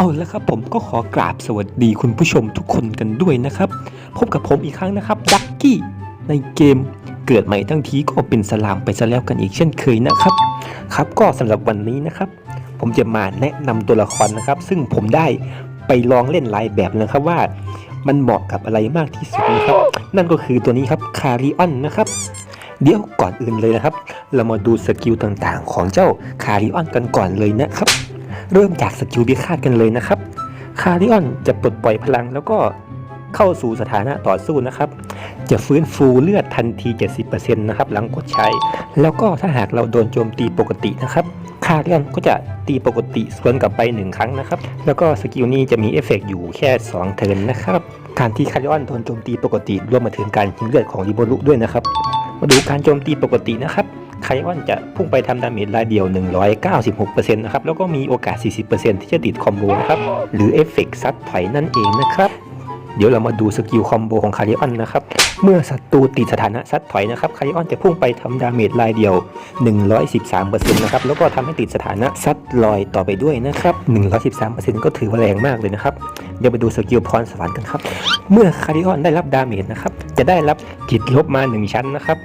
เอาละครับผมก็ขอกราบสวัสดีคุณผู้ชมทุกคนกันด้วยนะครับ พบกับผมอีกครั้งนะครับดักกี้ในเกมเกิดใหม่ทั้งทีก็เป็นสลามไปซะแล้วกันอีกเช่นเคยนะครับ ครับก็สำหรับวันนี้นะครับ ผมจะมาแนะนำตัวละครนะครับ ซึ่งผมได้ไปลองเล่นหลายแบบนะครับว่า มันเหมาะกับอะไรมากที่สุดนะครับ นั่นก็คือตัวนี้ครับคาริออนนะครับเดี๋ยวก่อนอื่นเลยนะครับ เรามาดูสกิลต่างๆ ของเจ้าคาริออนกันก่อนเลยนะครับ เริ่มจากสกิลพิฆาตกันเลยนะครับ คาริออนจะปลดปล่อยพลังแล้วก็เข้าสู่สถานะต่อสู้นะครับ จะฟื้นฟูเลือดทันที 70%นะครับหลังกดใช้ แล้วก็ถ้าหากเราโดนโจมตีปกตินะครับคาริออนก็จะตีปกติสวนกลับไป 1 ครั้งนะครับ แล้วก็สกิลนี้จะมีเอฟเฟกต์อยู่แค่ 2 เทิร์นนะครับ การที่คาริออนโดนโจมตีปกติรวมมาถึงการกินเลือดของริโบรุด้วยนะครับ มาดูการโจมตีปกตินะครับ ไคออนจะพุ่งไปทำดาเมจรายเดียว 196%นะครับ แล้วก็มีโอกาส 40%ที่จะติดคอมโบนะครับ หรือเอฟเฟกต์ซัดถอยนั่นเองนะครับเดี๋ยวเรามาดูสกิลคอมโบของคาริออนนะครับ เมื่อศัตรูติดสถานะซัดถอยนะครับคาริออนจะพุ่งไปทำดาเมจรายเดียว 113%นะครับ แล้วก็ทำให้ติดสถานะซัดลอยต่อไปด้วยนะครับ 113%ก็ถือว่าแรงมากเลยนะครับ เดี๋ยวไปดูสกิลพรสวรรค์กันครับ เมื่อคาริออนได้รับดาเมจนะครับ จะได้รับจิตลบมา 1 ชั้นนะครับ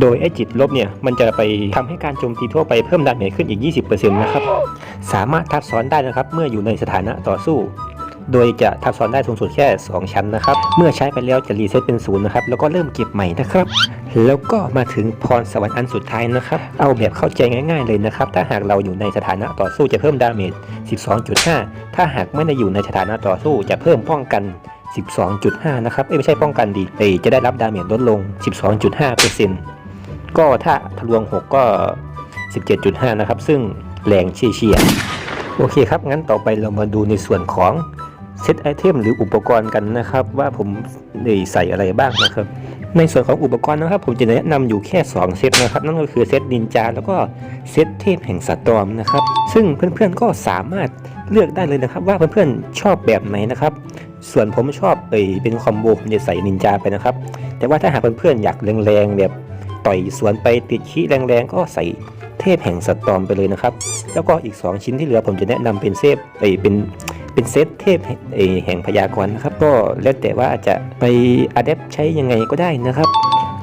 โดยไอ้จิตลบเนี่ยมันจะไปทำให้การโจมตีทั่วไปเพิ่มดาเมจขึ้นอีก 20%นะครับ สามารถทับซ้อนได้นะครับ เมื่ออยู่ในสถานะต่อสู้ โดยจะทับซ้อนได้สูงสุดแค่ 2 ชั้นนะครับ เมื่อใช้ไปแล้วจะรีเซ็ตเป็นศูนย์นะครับ แล้วก็เริ่มเก็บใหม่นะครับ แล้วก็มาถึงพรสวรรค์อันสุดท้ายนะครับ เอาแบบเข้าใจง่าย ๆ เลยนะครับ ถ้าหากเราอยู่ในสถานะต่อสู้จะเพิ่มดาเมจ 12.5 ถ้าหากไม่ได้อยู่ในสถานะต่อสู้จะเพิ่มป้องกัน12.5 นะครับ เอ้ยไม่ใช่ป้องกันดีเอ้ยจะได้รับดาเมจลดลง 12.5% ก็ถ้าทะลวง 6 ก็ 17.5 นะครับ ซึ่งแรงเฉียดโอเคครับ งั้นต่อไปเรามาดูในส่วนของเซตไอเทมหรืออุปกรณ์กันนะครับ ว่าผมได้ใส่อะไรบ้างนะครับ ในส่วนของอุปกรณ์นะครับ ผมจะแนะนำอยู่แค่ 2 เซตนะครับ นั่นก็คือเซตนินจาแล้วก็เซตเทพแห่งสตอมนะครับ ซึ่งเพื่อนๆก็สามารถเลือกได้เลยนะครับ ว่าเพื่อนๆชอบแบบไหนนะครับ ส่วนผมชอบเอยเป็นคอมโบผมจะใส่นินจาไปนะครับ แต่ว่าถ้าหากเพื่อนๆอยากแรงๆแบบ ต่อยสวนไปติดขี้แรงๆ ก็ใส่เทพแห่งสตอมไปเลยนะครับ แล้วก็อีก 2 ชิ้นที่เหลือผมจะแนะนำเป็นเซฟเอเป็นเป็นเซตเทพเอแห่งพยากรณ์นะครับ ก็แล้วแต่ว่าจะไปอัดแอปใช้ยังไงก็ได้นะครับ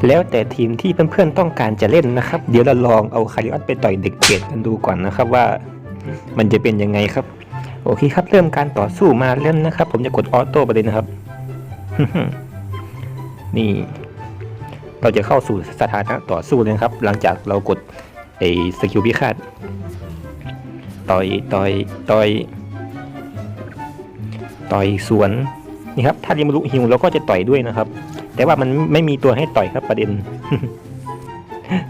แล้วแต่ทีมที่เพื่อนๆต้องการจะเล่นนะครับ เดี๋ยวเราลองเอาคาริออนไปต่อยเด็กเกรดกันดูก่อนนะครับว่ามันจะเป็นยังไงครับ โอเคครับเริ่มการต่อสู้มาเล่นนะครับ ผมจะกดออโต้ไปเลยนะครับ นี่ เราจะเข้าสู่สถานะต่อสู้เลยนะครับ หลังจากเรากดไอ้สกิลพิฆาตต่อยต่อยต่อยต่อยสวนนี่ครับถ้าริมารุฮิวเราก็จะต่อยด้วยนะครับ แต่ว่ามันไม่มีตัวให้ต่อยครับประเด็น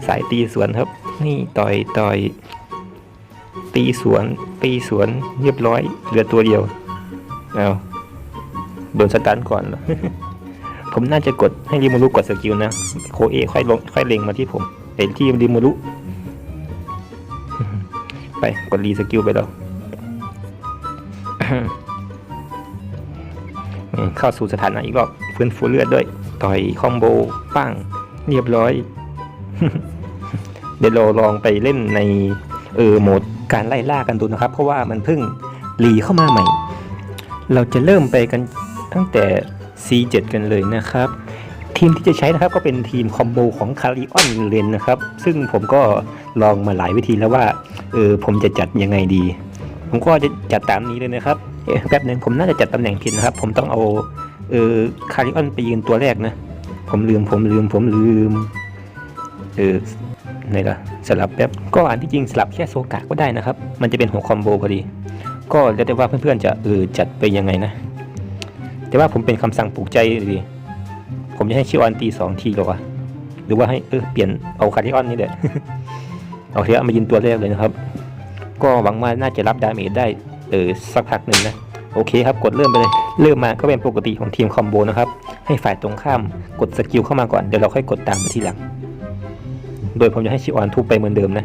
สายตีสวนครับ นี่ต่อยต่อยตีสวนตีสวนเรียบร้อยเหลือตัวเดียวเอาโดนสตันก่อนเหรอ ผมน่าจะกดให้ริมูรุกดสกิลนะโคเอค่อยลงค่อยเล็งมาที่ผมเห็นที่ริมูรุไปกดรีสกิลไปแล้วเข้าสู่สถานะอีกรอบฟื้นฟูเลือดด้วย ต่อยคอมโบปั้งเรียบร้อย เดี๋ยวเราลองไปเล่นในเออโหมดการไล่ล่ากันดูนะครับ เพราะว่ามันเพิ่งรีเข้ามาใหม่ เราจะเริ่มไปกันตั้งแต่ C7 กันเลยนะครับ ทีมที่จะใช้นะครับก็เป็นทีมคอมโบของคาริออนเลนนะครับ ซึ่งผมก็ลองมาหลายวิธีแล้วว่าเออผมจะจัดยังไงดี ผมก็จะจัดตามนี้เลยนะครับแป๊บหนึ่งผมน่าจะจัดตำแหน่งผิดนะครับ ผมต้องเอาเออคาริออนไปยืนตัวแรกนะ ผมลืมผมลืมผมลืมเออไหนล่ะสลับแป๊บก็อันที่จริงสลับแค่โซกะก็ได้นะครับ มันจะเป็นหัวคอมโบพอดี ก็แล้วแต่ว่าเพื่อนๆจะเออจัดไปยังไงนะ แต่ว่าผมเป็นคำสั่งปลูกใจดีผมจะให้ชิวอันตีสองทีหรอวะหรือว่าให้เออเปลี่ยนเอาคาริออนนี่แหละเอาเทียมายืนตัวแรกเลยนะครับ ก็หวังว่าน่าจะรับดาเมจได้เออสักพักหนึ่งนะโอเคครับกดเริ่มไปเลยเริ่มมาก็เป็นปกติของทีมคอมโบนะครับให้ฝ่ายตรงข้ามกดสกิลเข้ามาก่อนเดี๋ยวเราค่อยกดตามไปทีหลัง โดยผมจะให้ชิออนทุบไปเหมือนเดิมนะ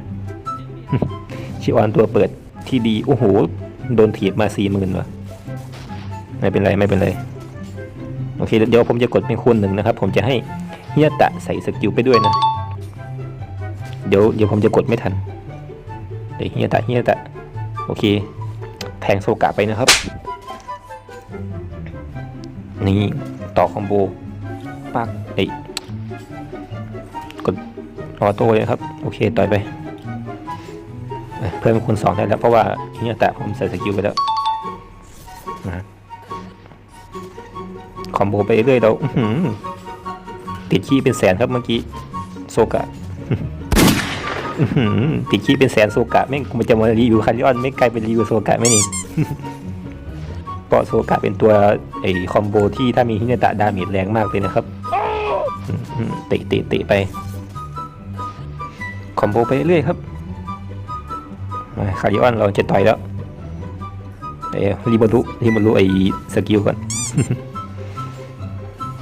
ชิออนตัวเปิดที่ดีโอ้โหโดนถีบมาสี่หมื่นวะไม่เป็นไรไม่เป็นไร โอเคเดี๋ยวผมจะกดเป็นคูณหนึ่งนะครับ ผมจะให้เฮียตะใส่สกิลไปด้วยนะ เดี๋ยวเดี๋ยวผมจะกดไม่ทันเดี๋ยวเฮียตะเฮียตะโอเค แทงโซกะไปนะครับ นี่ต่อคอมโบปักเอ้กดออโต้เลยครับ โอเคต่อยไป เพิ่มคูณสองได้แล้ว เพราะว่าเฮียต่ผมใส่สกิลไปแล้วนะ อมโบไปเรื่อยๆเราติดขี้เป็นแสนครับเมื่อกี้โซกะติดขี้เป็นแสนโซกะแม่งมันจะมารีวิวคาริออนไม่กลายเป็นรีวิวโซกะไม่นี่เพราะโซกะเป็นตัวไอคอมโบที่ถ้ามีฮินาตะดาเมจแรงมากเลยนะครับเตะเตะเตะไปคอมโบไปเรื่อยครับคาริออนเราจะต่อยแล้วเอ้รีบรรลุรีบรรลุไอ้สกิลก่อน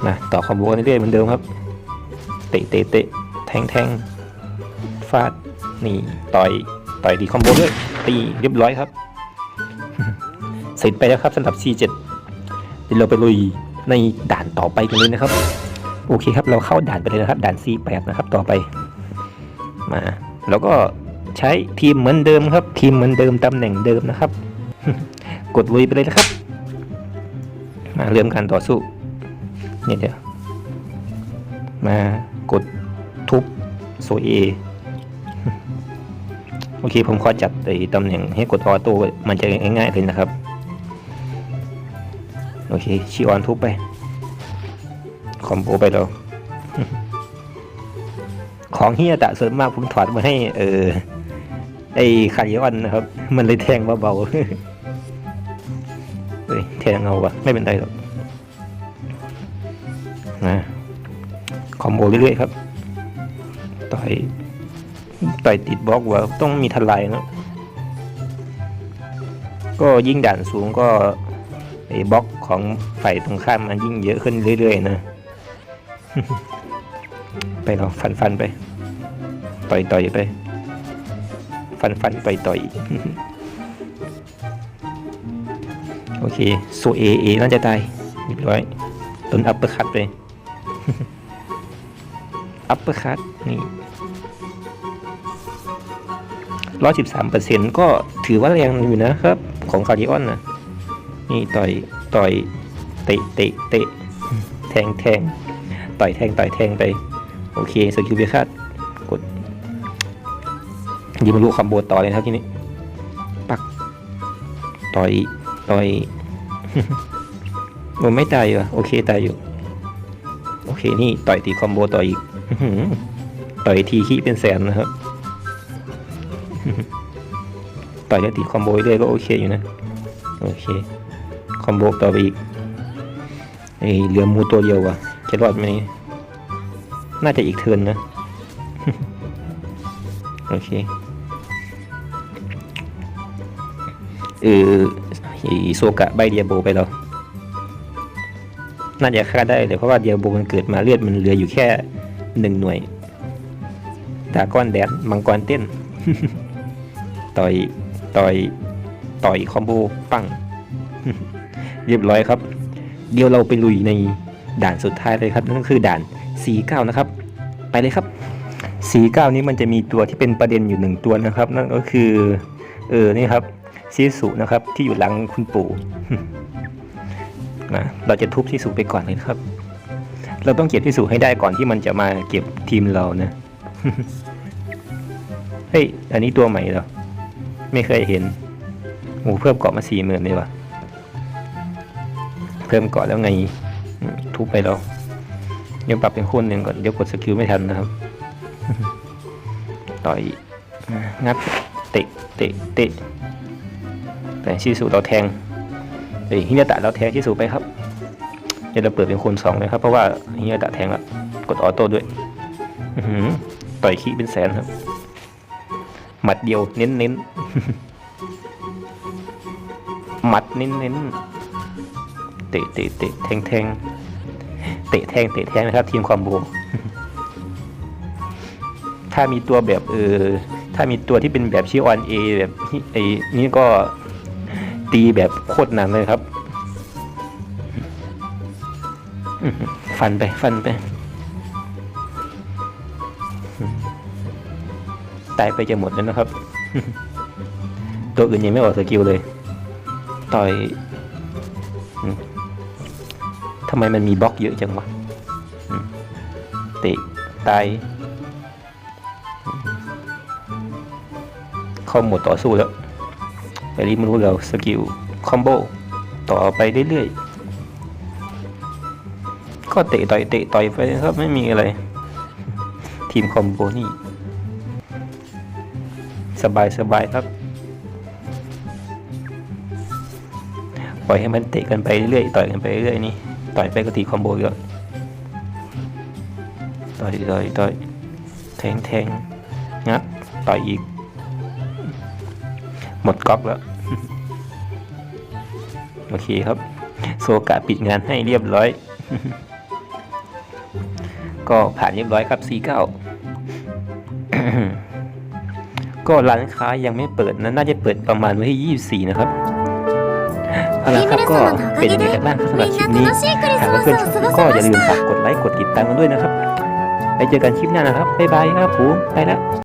นะต่อคอมโบเรื่อยๆเหมือนเดิมครับเตะเตะเตะแทงแทงฟาดนี่ต่อยต่อยดีคอมโบด้วยตีเรียบร้อยครับเสร็จไปแล้วครับสำหรับ C7 เดี๋ยวเราไปลุยในด่านต่อไปกันเลยนะครับ โอเคครับเราเข้าด่านไปเลยนะครับ ด่าน C8 นะครับต่อไปมาแล้วก็ใช้ทีมเหมือนเดิมครับ ทีมเหมือนเดิมตำแหน่งเดิมนะครับ กดลุยไปเลยนะครับ มาเริ่มการต่อสู้ นี่เดี๋ยว มากดทุบโซเอโอเคผมขอจัดไอ้ตำแหน่งให้กดออโต้ไว้มันจะง่ายๆเลยนะครับ โอเคชีออนทุบไป คอมโบไปแล้ว ของเฮียตะส่วนมากผมถอดมาให้ เออ ไอ้คาริออนนะครับ มันเลยแทงเบาๆเฮ้ยแทงเอาวะไม่เป็นไรหรอก นะคอมโบเรื่อยๆครับ ต่อยต่อยติดบล็อกว่าต้องมีทลายเนอะก็ยิ่งด่านสูงก็ไอ้บล็อกของฝ่ายตรงข้ามมันยิ่งเยอะขึ้นเรื่อย ๆ นะ ไปเราฟันฟันๆไป ต่อยต่อยๆไป ฟันฟันๆไปต่อยโอเคโซเอเอน่าจะตายเรียบร้อยโดนอัปเปอร์คัตไป อัปเปอร์คัตนี่ร้อยสิบสามเปอร์เซ็นต์ก็ถือว่าแรงอยู่นะครับ ของคาริออนนะนี่ต่อยต่อยเตะเตะเตะแทงแทงต่อยแทงต่อยแทงไป โอเคสกิลเบียคาดกดยิงมาลูกคอมโบต่อเลยครับทีนี้ ปัก ต่อย ต่อยมันไม่ตายเหรอโอเคตายอยู่ โอเคนี่ต่อยตีคอมโบต่อยอีกต่อยทีขี้เป็นแสนนะครับ ต่อยแล้วตีคอมโบเรื่อยก็โอเคอยู่นะ โอเค คอมโบต่อไปอีกไอเหลือมูตัวเดียวว่ะจะรอดไหมน่าจะอีกเทินนะ โอเคเออไอ้โซกะใบเดียโบไปแล้ว น่าจะฆ่าได้เลยเพราะว่าเดียโบมันเกิดมาเลือดมันเหลืออยู่แค่หนึ่งหน่วยดาก้อนแดนมังกรเต้น ต่อยต่อยต่อยคอมโบปัง เรียบร้อยครับ เดี๋ยวเราไปลุยในด่านสุดท้ายเลยครับ นั่นก็คือด่าน C9 นะครับ ไปเลยครับ C9 นี้มันจะมีตัวที่เป็นประเด็นอยู่หนึ่งตัวนะครับ นั่นก็คือ เออนี่ครับซีสุนะครับ ที่อยู่หลังคุณปู่ นะเราจะทุบที่สุไปก่อนเลยครับ เราต้องเก็บที่สุให้ได้ก่อนที่มันจะมาเก็บทีมเรานะเฮ้ยอันนี้ตัวใหม่เหรอไม่เคยเห็นโอ้เพิ่มเกาะมาสี่หมื่นเลยวะเพิ่มเกาะแล้วไงทุบไปแล้วเดี๋ยวปรับเป็นคูณหนึ่งก่อนเดี๋ยวกดสกิลไม่ทันนะครับ ต่อยงัดเตะเตะเตะแต่ชิสุเราแทง เฮ้ยฮินาตะเราแทงชิสุไปครับเดี๋ยวเราเปิดเป็นคูณสองเลยครับเพราะว่าฮินาตะแทงแล้วกดออโต้ด้วยอืต่อยขี้เป็นแสนครับ หมัดเดียวเน้นเน้นหมัดเน้นเน้นเตะเตะเตะแทงแทงเตะแทงเตะแทงนะครับ ทีมคอมโบถ้ามีตัวแบบเออถ้ามีตัวที่เป็นแบบชิออนเอแบบไอ้นี่ก็ ตีแบบโคตรหนันเลยครับฟันไปฟันไปตายไปจะหมดแล้วนะครับ ตัวอื่นยังไม่ออกสกิลเลย ต่อยทำไมมันมีบล็อกเยอะจังวะเตะตายเข้าหมดต่อสู้แล้ว แต่นี้ไม่รู้เราสกิลคอมโบต่อไปเรื่อยๆ ก็เตะต่อยเตะต่อยไปครับไม่มีอะไร ทีมคอมโบนี่ สบายสบายครับ ปล่อยให้มันเตะกันไปเรื่อยๆต่อยกันไปเรื่อยนี่ต่อยไปก็ทีคอมโบเยอะต่อยต่อยต่อยแทงแทงงัดต่อยอีก มดก๊อกแล้ว โอเคครับ โซกะปิดงานให้เรียบร้อย ก็ผ่านเรียบร้อยครับ C9 ก็ร้านค้ายังไม่เปิดนะน่าจะเปิดประมาณวันที่ 24 นะครับเอาละครับก็เป็นยังไงกันบ้างสำหรับคลิปนี้หากเพื่อนๆก็อย่าลืมฝากกดไลค์กดติดตามกันด้วยนะครับไปเจอกันคลิปหน้านะครับบ๊ายบายครับผมไปแล้ว